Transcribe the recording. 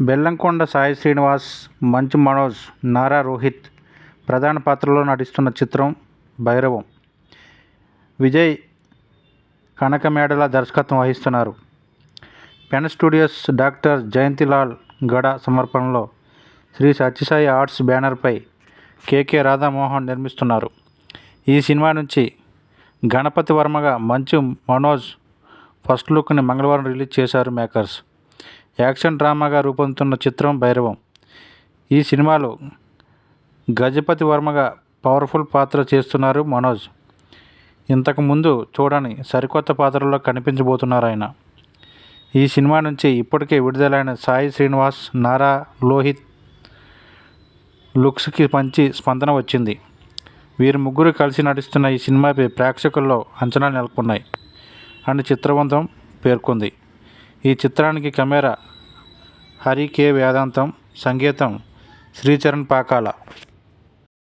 బెల్లంకొండ సాయి శ్రీనివాస్ మంచు మనోజ్ నారా రోహిత్ ప్రధాన పాత్రలో నటిస్తున్న చిత్రం భైరవం. విజయ్ కనకమేడల దర్శకత్వం వహిస్తున్నారు. Pen studios doctor Jayantilal Gada సమర్పణలో శ్రీ సత్యసాయి ఆర్ట్స్ బ్యానర్పై కేకే రాధామోహన్ నిర్మిస్తున్నారు. ఈ సినిమా నుంచి గణపతి వర్మగా మంచు మనోజ్ ఫస్ట్ లుక్ని మంగళవారం రిలీజ్ చేశారు మేకర్స్. యాక్షన్ డ్రామాగా రూపొందుతున్న చిత్రం భైరవం. ఈ సినిమాలో గజపతి వర్మగా పవర్ఫుల్ పాత్ర చేస్తున్నారు మనోజ్. ఇంతకుముందు చూడని సరికొత్త పాత్రలో కనిపించబోతున్నారు ఆయన. ఈ సినిమా నుంచి ఇప్పటికే విడుదలైన సాయి శ్రీనివాస్ నారా లోహిత్ లుక్స్కి మంచి స్పందన వచ్చింది. వీరు ముగ్గురు కలిసి నటిస్తున్న ఈ సినిమాపై ప్రేక్షకుల్లో అంచనాలు నెలకొన్నాయి. అని చిత్రబృందం పేర్కొంది. ఈ చిత్రానికి కెమెరా హరి కే వేదాంతం సంగీతం శ్రీచరణ్ పాకాల.